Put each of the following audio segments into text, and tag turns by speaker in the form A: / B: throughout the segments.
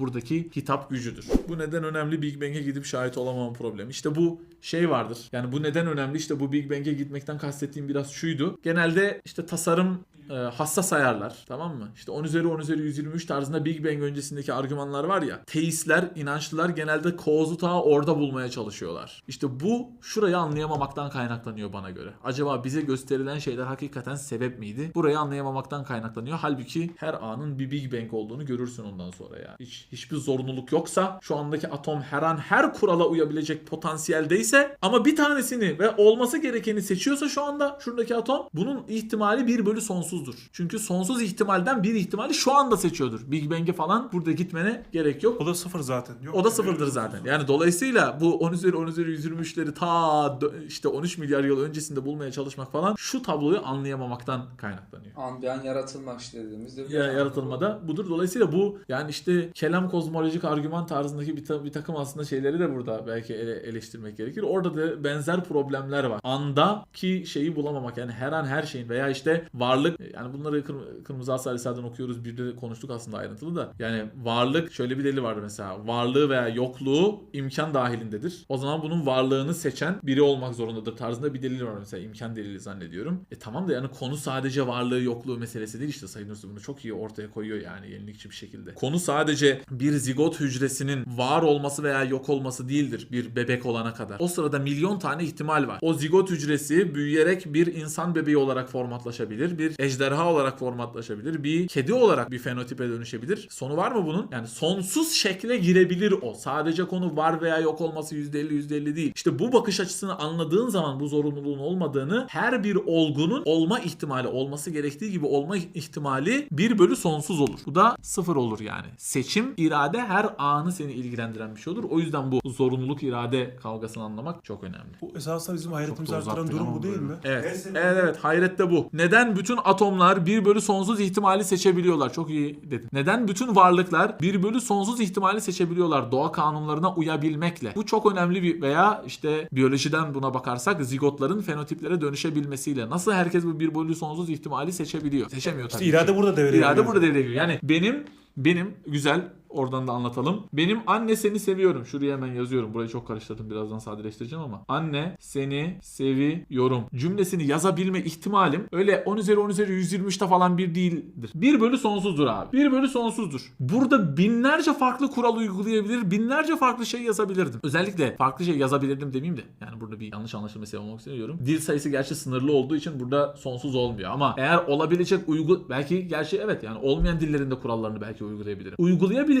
A: buradaki hitap gücüdür. Bu neden önemli Big Bang'e gidip şahit olamama problemi. İşte bu şey vardır. Yani bu neden önemli? İşte bu Big Bang'e gitmekten kastettiğim biraz şuydu. Genelde işte tasarım e, hassas ayarlar tamam mı? İşte 10 üzeri 10 üzeri 123 tarzında Big Bang öncesindeki argümanlar var ya. Teistler, inançlılar genelde kozu ta orada bulmaya çalışıyorlar. İşte bu şurayı anlayamamaktan kaynaklanıyor bana göre. Acaba bize gösterilen şeyler hakikaten sebep miydi? Burayı anlayamamaktan kaynaklanıyor. Halbuki her anın bir Big Bang olduğunu görürsün ondan sonra ya. Hiç hiçbir zorunluluk yoksa şu andaki atom her an her kurala uyabilecek potansiyeldeyse ama bir tanesini ve olması gerekeni seçiyorsa şu anda şuradaki atom bunun ihtimali 1 bölü sonsuzdur. Çünkü sonsuz ihtimalden bir ihtimali şu anda seçiyordur. Big Bang'e falan burada gitmene gerek yok.
B: O da sıfır zaten. Yok,
A: O da sıfırdır zaten. Yani dolayısıyla bu 10 üzeri 10 üzeri 123'leri ta işte 13 milyar yıl öncesinde bulmaya çalışmak falan şu tabloyu anlayamamaktan kaynaklanıyor.
C: An bir an yaratılmak işte dediğimizde.
A: Ya, yaratılmada budur. Dolayısıyla bu yani işte kelam kozmolojik argüman tarzındaki bir, ta- bir takım aslında şeyleri de burada belki ele- eleştirmek gerekir. Orada da benzer problemler var. Andaki şeyi bulamamak yani her an her şeyin veya işte varlık yani bunları kır- Kırmızı Asal Risale'den okuyoruz. Bir de konuştuk aslında ayrıntılı da. Yani varlık şöyle bir delil vardı mesela. Varlığı veya yokluğu imkan dahilindedir. O zaman bunun varlığını seçen biri olmak zorundadır tarzında bir delil var mesela. imkan delili zannediyorum. E tamam da yani konu sadece varlığı yokluğu meselesi değil işte Sayın Nursi bunu çok iyi ortaya koyuyor yani yenilikçi bir şekilde. Konu sadece bir zigot hücresinin var olması veya yok olması değildir bir bebek olana kadar. O sırada milyon tane ihtimal var. O zigot hücresi büyüyerek bir insan bebeği olarak formatlaşabilir. Bir ejderha olarak formatlaşabilir. Bir kedi olarak bir fenotipe dönüşebilir. Sonu var mı bunun? Yani sonsuz şekle girebilir o. Sadece konu var veya yok olması %50 %50 değil. İşte bu bakış açısını anladığın zaman bu zorunluluğun olmadığını her bir olgunun olma ihtimali olması gerektiği gibi olma ihtimali 1 bölü sonsuz olur. Bu da sıfır olur yani. Seçim, irade her anı seni ilgilendiren bir şey olur. O yüzden bu zorunluluk irade kavgasını anlamak çok önemli.
B: Bu esasında bizim hayretimizi
A: uzattık
B: durum bu değil mi?
A: Evet. Evet evet hayret de bu. Neden bütün atomlar 1 bölü sonsuz ihtimali seçebiliyorlar? Çok iyi dedin. Neden bütün varlıklar 1 bölü sonsuz ihtimali seçebiliyorlar? Doğa kanunlarına uyabilmekle. Bu çok önemli bir veya işte biyolojiden buna bakarsak zigotların fenotiplere dönüşebilmesiyle. Nasıl herkes bu 1 bölü sonsuz ihtimali seçebiliyor? Seçemiyor tabii.
B: İşte irade burada devreye
A: İrade
B: giriyor.
A: burada devreye giriyor. Yani benim benim güzel oradan da anlatalım. Benim anne seni seviyorum. Şuraya hemen yazıyorum. Burayı çok karıştırdım. Birazdan sadeleştireceğim ama. Anne seni seviyorum. Cümlesini yazabilme ihtimalim öyle 10 üzeri 10 üzeri 123'te falan bir değildir. 1 bölü sonsuzdur abi. 1 bölü sonsuzdur. Burada binlerce farklı kural uygulayabilir. Binlerce farklı şey yazabilirdim. Özellikle farklı şey yazabilirdim demeyeyim de. Yani burada bir yanlış anlaşılma sebep olmak istemiyorum. Dil sayısı gerçi sınırlı olduğu için burada sonsuz olmuyor. Ama eğer olabilecek uygu... Belki gerçi evet yani olmayan dillerin de kurallarını belki uygulayabilirim.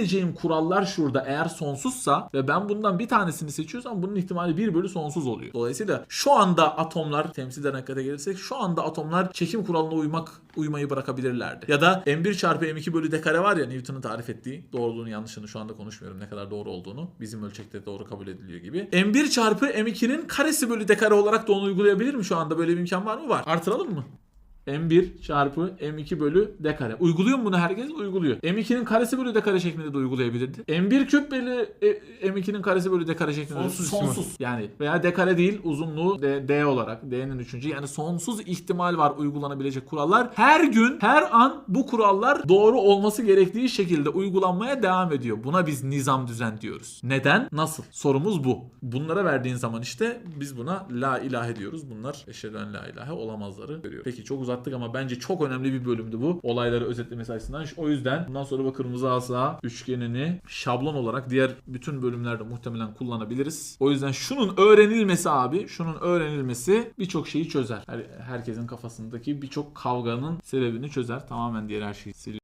A: Uygulayabileceğim kurallar şurada eğer sonsuzsa ve ben bundan bir tanesini seçiyorsam bunun ihtimali 1 bölü sonsuz oluyor. Dolayısıyla şu anda atomlar temsilden hakikate gelirsek şu anda atomlar çekim kuralına uymak uymayı bırakabilirlerdi. Ya da m1 çarpı m2 bölü d kare var ya Newton'un tarif ettiği doğruluğunu yanlışını şu anda konuşmuyorum ne kadar doğru olduğunu. Bizim ölçekte doğru kabul ediliyor gibi. m1 çarpı m2'nin karesi bölü d kare olarak da onu uygulayabilir mi şu anda? Böyle bir imkan var mı? Var. Artıralım mı? M1 çarpı M2 bölü D kare. Uyguluyor mu bunu herkes? Uyguluyor. M2'nin karesi bölü D kare şeklinde de uygulayabilirdi. M1 küp bölü e, M2'nin karesi bölü D kare şeklinde de
B: Sonsuz
A: sonsuz. Yani veya D kare değil uzunluğu D, D olarak. D'nin üçüncü. Yani sonsuz ihtimal var uygulanabilecek kurallar. Her gün her an bu kurallar doğru olması gerektiği şekilde uygulanmaya devam ediyor. Buna biz nizam düzen diyoruz. Neden? Nasıl? Sorumuz bu. Bunlara verdiğin zaman işte biz buna la ilahe diyoruz. Bunlar eşheden la ilahe olamazları görüyor. Peki çok uzattık ama bence çok önemli bir bölümdü bu. Olayları özetlemesi açısından. O yüzden bundan sonra bu kırmızı asa üçgenini şablon olarak diğer bütün bölümlerde muhtemelen kullanabiliriz. O yüzden şunun öğrenilmesi abi, şunun öğrenilmesi birçok şeyi çözer. Her, herkesin kafasındaki birçok kavganın sebebini çözer. Tamamen diğer her şeyi.